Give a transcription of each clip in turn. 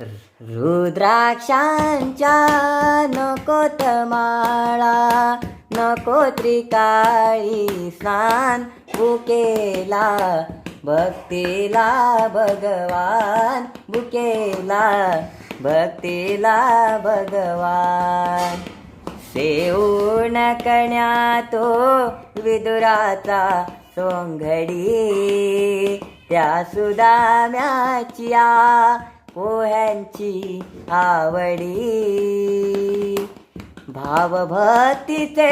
रुद्राक्षांच्या नको माळा नको त्रिकाळी स्नान बुकेला भक्तीला भगवान बुकेला भक्तीला भगवान. सेऊन कण्या तो विदुराचा सोंगडी त्या सुदाम्याच्या पोह्यांची आवडी. भावभक्तीचे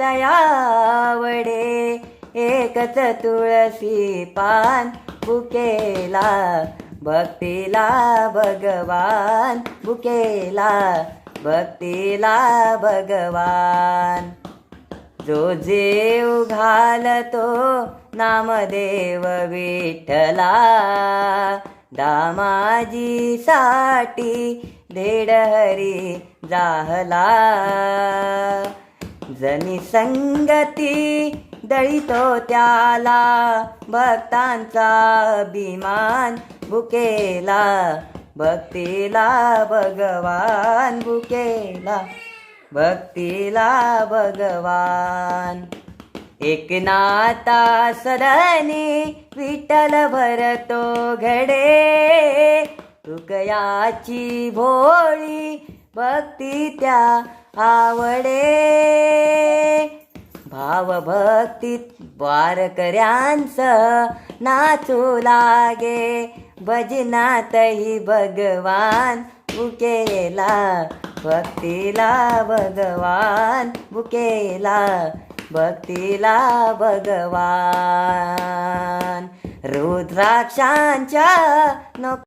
तयावडे एकच तुळसी पान बुकेला भक्तीला भगवान बुकेला भक्तीला भगवान. जो जेव घालतो नामदेव विठ्ठला दामाजीसाठी देडहरी जाहला. जनी संगती दळितो त्याला भक्तांचा अभिमान बुकेला. भक्तीला भगवान बुकेला भक्तीला भगवान. एकनाथा सदनी विठ्ठल भरतो घडे. तुकयाची भोळी भक्ती त्या आवडे. भावभक्तीत वारकऱ्यांचं नाचू लागे. भजनातही भगवान बुकेला भक्तीला भगवान बुकेला भक्तीला भगवान. रुद्राक्षांच्या नको